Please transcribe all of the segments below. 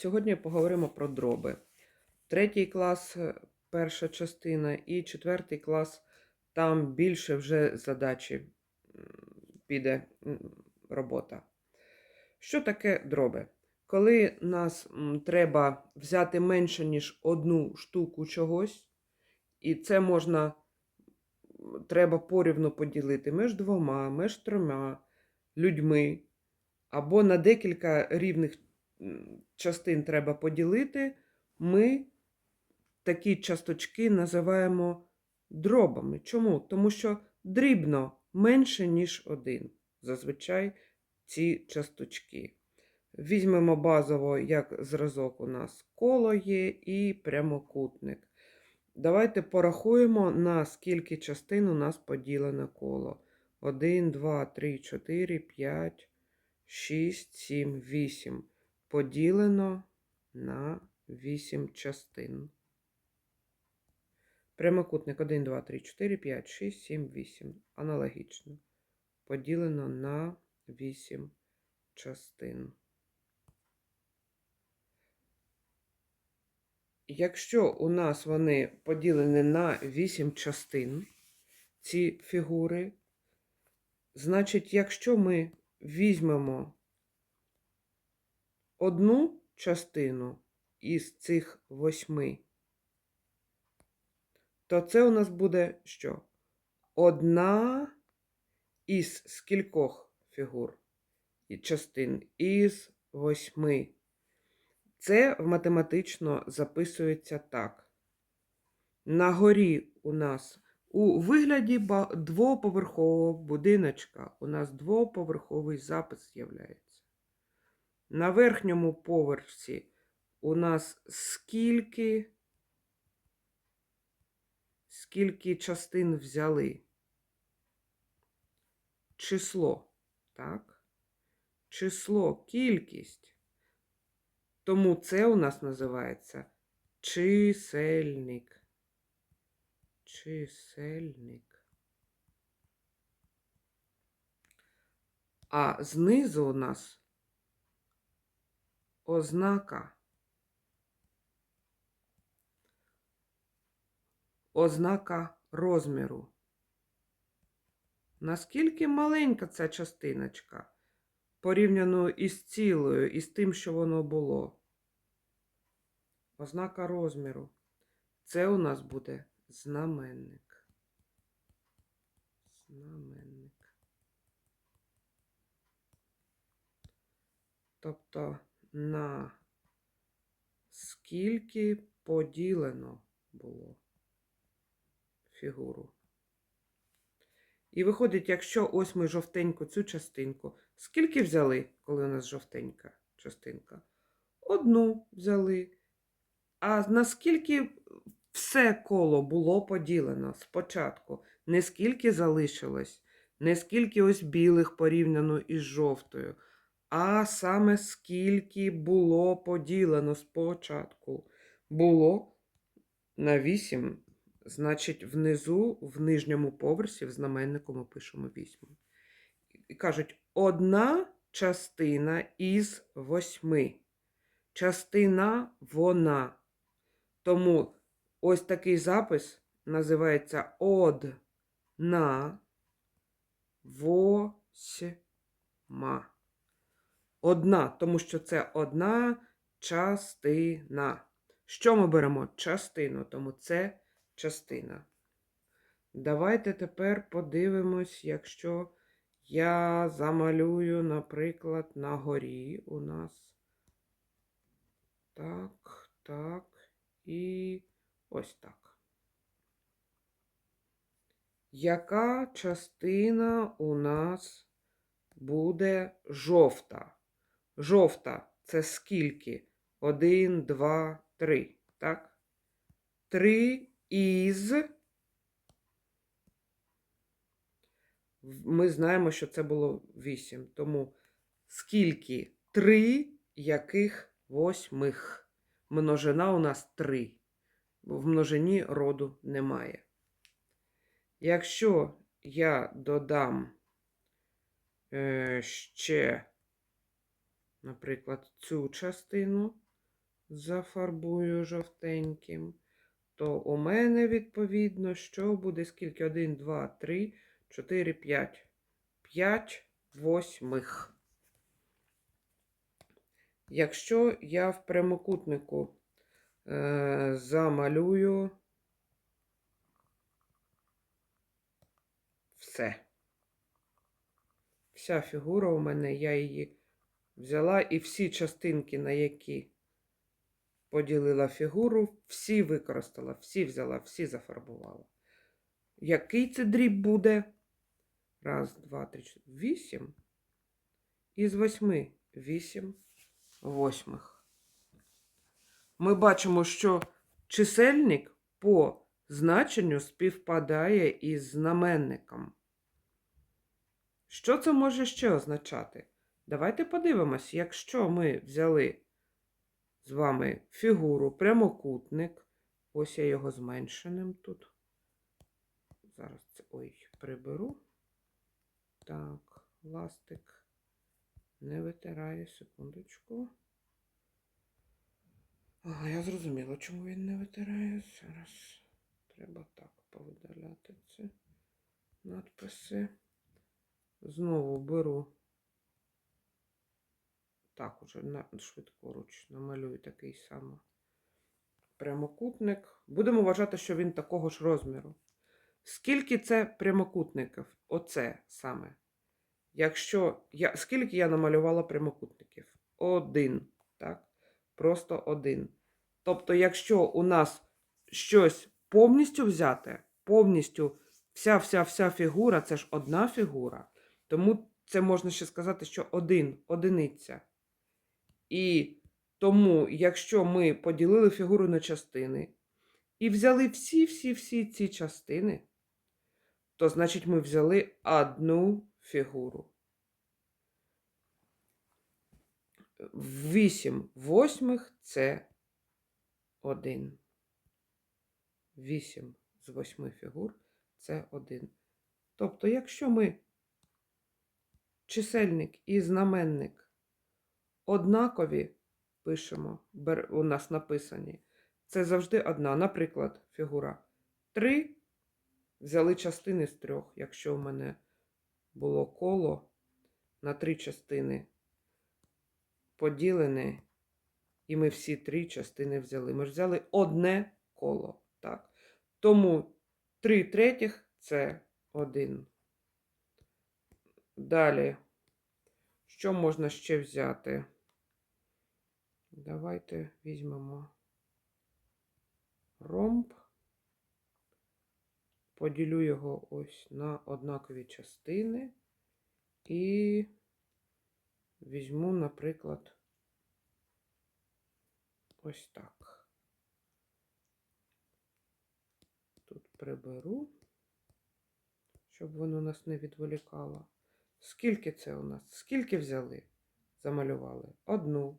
Сьогодні поговоримо про дроби. Третій клас, е, перша частина, і четвертий клас, там більше вже задачі піде робота. Що таке дроби? Коли нас треба взяти менше, ніж одну штуку чогось, і це можна, треба порівну поділити між двома, між трьома людьми, або на декілька рівних частин треба поділити, ми такі часточки називаємо дробами. Чому? Тому що дрібно менше, ніж один. Зазвичай ці часточки. Візьмемо базово, як зразок у нас коло є і прямокутник. Давайте порахуємо, на скільки частин у нас поділено коло. 1, 2, 3, 4, 5, 6, 7, 8. Поділено на 8 частин. Прямокутник 1, 2, 3, 4, 5, 6, 7, 8. Аналогічно. Поділено на 8 частин. Якщо у нас вони поділені на 8 частин, ці фігури, значить, якщо ми візьмемо одну частину із цих восьми, то це у нас буде що? Одна із скількох фігур і частин із восьми. Це математично записується так. На горі у нас у вигляді двоповерхового будиночка у нас двоповерховий запис з'являється. На верхньому поверсі у нас скільки, скільки частин взяли? Число, так? Число, кількість. Тому це у нас називається чисельник. Чисельник. А знизу у нас ознака. Ознака розміру. Наскільки маленька ця частиночка порівняно із цілою, із тим, що воно було? Ознака розміру. Це у нас буде знаменник. Знаменник. Тобто на скільки поділено було фігуру. І виходить, якщо ось ми жовтеньку цю частинку, скільки взяли, коли у нас жовтенька частинка? Одну взяли. А наскільки все коло було поділено спочатку? Не скільки залишилось, не скільки ось білих порівняно із жовтою, а саме скільки було поділено спочатку. Було на 8, значить, внизу, в нижньому поверсі, в знаменнику ми пишемо 8. І кажуть, одна частина із восьми. Частина вона. Тому ось такий запис називається одна восьма. Одна, тому що це одна частина. Що ми беремо? Частину, тому це частина. Давайте тепер подивимось, якщо я замалюю, наприклад, на горі у нас. Так, так. І ось так. Яка частина у нас буде жовта? Жовта це скільки? Один, два, три. Так? Три із. Ми знаємо, що це було вісім. Тому скільки? Три яких восьмих. Множина у нас 3. В множині роду немає. Якщо я додам е, ще, наприклад, цю частину, зафарбую жовтеньким, то у мене відповідно, що буде скільки? 1, 2, 3, 4, 5. 5 восьмих. Якщо я в прямокутнику е, замалюю все. Вся фігура у мене, я її взяла і всі частинки, на які поділила фігуру, всі використала, всі взяла, всі зафарбувала. Який це дріб буде? Раз, два, три, чотири. Вісім. Із восьми. Вісім восьмих. Ми бачимо, що чисельник по значенню співпадає із знаменником. Що це може ще означати? Давайте подивимось, якщо ми взяли з вами фігуру прямокутник, ось я його зменшеним тут. Зараз це ой, приберу. Так, ластик не витирає, секундочку. А, я зрозуміла, чому він не витирає. Зараз треба так повидаляти це надписи. Знову беру. Так, уже на швидкоруч намалюю такий самий прямокутник. Будемо вважати, що він такого ж розміру. Скільки це прямокутників? Оце саме. Якщо я, скільки я намалювала прямокутників? Один. Так? Просто один. Тобто, якщо у нас щось повністю взяте, повністю вся-вся-вся фігура, це ж одна фігура, тому це можна ще сказати, що один, одиниця. І тому, якщо ми поділили фігуру на частини і взяли всі-всі-всі ці частини, то значить ми взяли одну фігуру. Вісім восьмих це один. Вісім з восьми фігур це один. Тобто, якщо ми чисельник і знаменник однакові пишемо, у нас написані, це завжди одна. Наприклад, фігура 3 взяли частини з трьох. Якщо в мене було коло на три частини поділене, і ми всі три частини взяли. Ми ж взяли одне коло. так? Тому 3 третіх це 1. Далі, що можна ще взяти? Давайте візьмемо ромб, поділю його ось на однакові частини і візьму, наприклад, ось так. Тут приберу, щоб воно нас не відволікало. Скільки це у нас? Скільки взяли? Замалювали? Одну.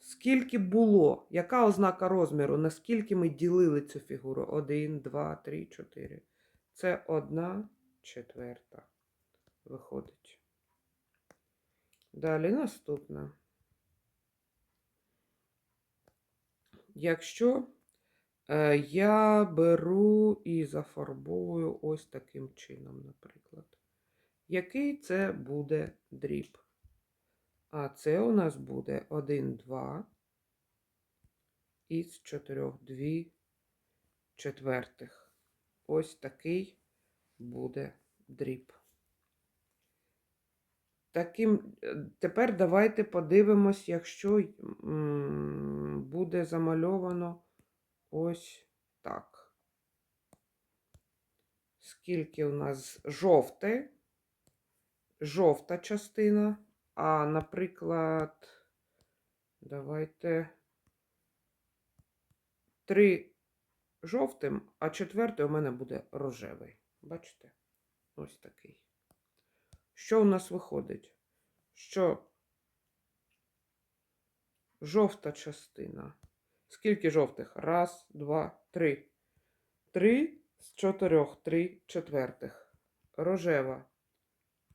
Скільки було? Яка ознака розміру? Наскільки ми ділили цю фігуру? Один, два, три, чотири. Це одна четверта. Виходить. Далі наступна. Якщо е, я беру і зафарбовую ось таким чином, наприклад. Який це буде дріб? А це у нас буде 1, 2 із 4, 2 четвертих. Ось такий буде дріб. Таким, е, Тепер давайте подивимось, якщо буде замальовано ось так. Скільки у нас жовте, жовта частина. А, наприклад, давайте три жовтим, а четвертий у мене буде рожевий. Бачите? Ось такий. Що у нас виходить? Що жовта частина. Скільки жовтих? Раз, два, три. Три з чотирьох, три четвертих. Рожева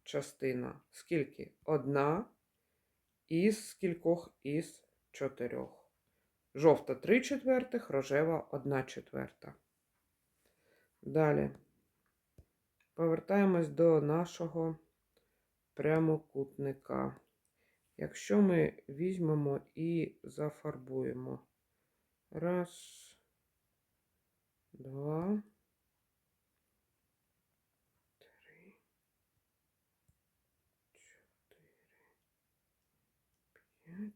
частина. Скільки? Одна із скількох із чотирьох. Жовта 3 четвертих, рожева 1 четверта. Далі. Повертаємось до нашого прямокутника. Якщо ми візьмемо і зафарбуємо. Раз, два, три, чотири, п'ять.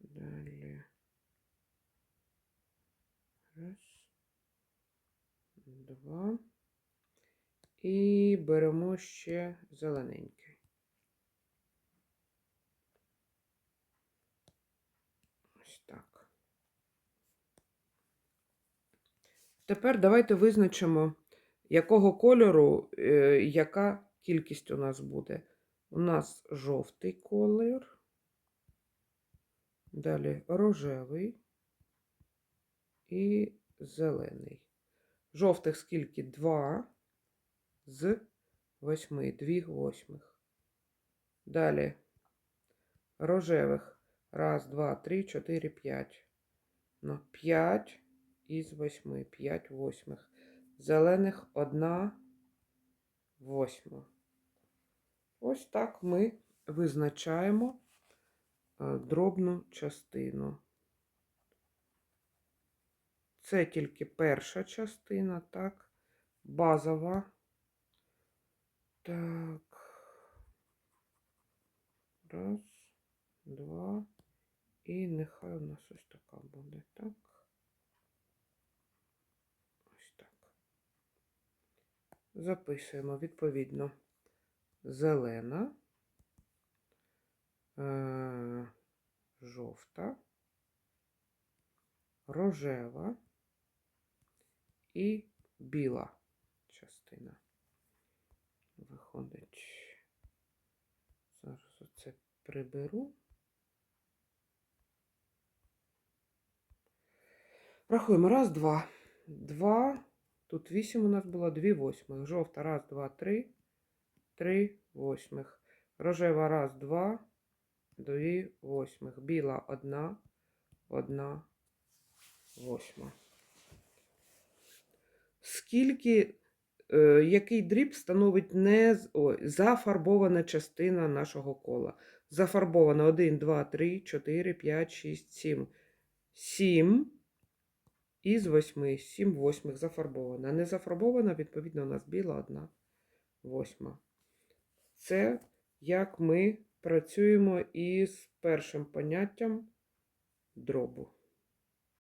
Далі. Раз, два. І беремо ще зелененький. Ось так. Тепер давайте визначимо, якого кольору, е, яка кількість у нас буде. У нас жовтий колір, далі рожевий і зелений. Жовтих скільки? Два з восьми, дві восьмих. Далі рожевих. Раз, два, три, чотири, п'ять. Ну, п'ять із восьми, п'ять восьмих. Зелених одна восьма. Ось так ми визначаємо е, дробну частину. Це тільки перша частина, так, базова. Так. Раз, два. І нехай у нас ось така буде, так. Ось так. Записуємо відповідно зелена, е- жовта, рожева і біла частина. Виходить. Зараз оце приберу. Рахуємо. Раз, два. Два. Тут вісім у нас було, дві восьмих. Жовта. Раз, два, три. Три восьмих. Рожева раз, два. Дві восьмих. Біла одна. Одна восьма. Скільки, е, який дріб становить не зафарбована частина нашого кола? Зафарбована 1, 2, 3, 4, 5, 6, 7. 7 із 8. 7 восьмих зафарбована. Не зафарбована, відповідно, у нас біла 1 восьма. Це як ми працюємо із першим поняттям дробу.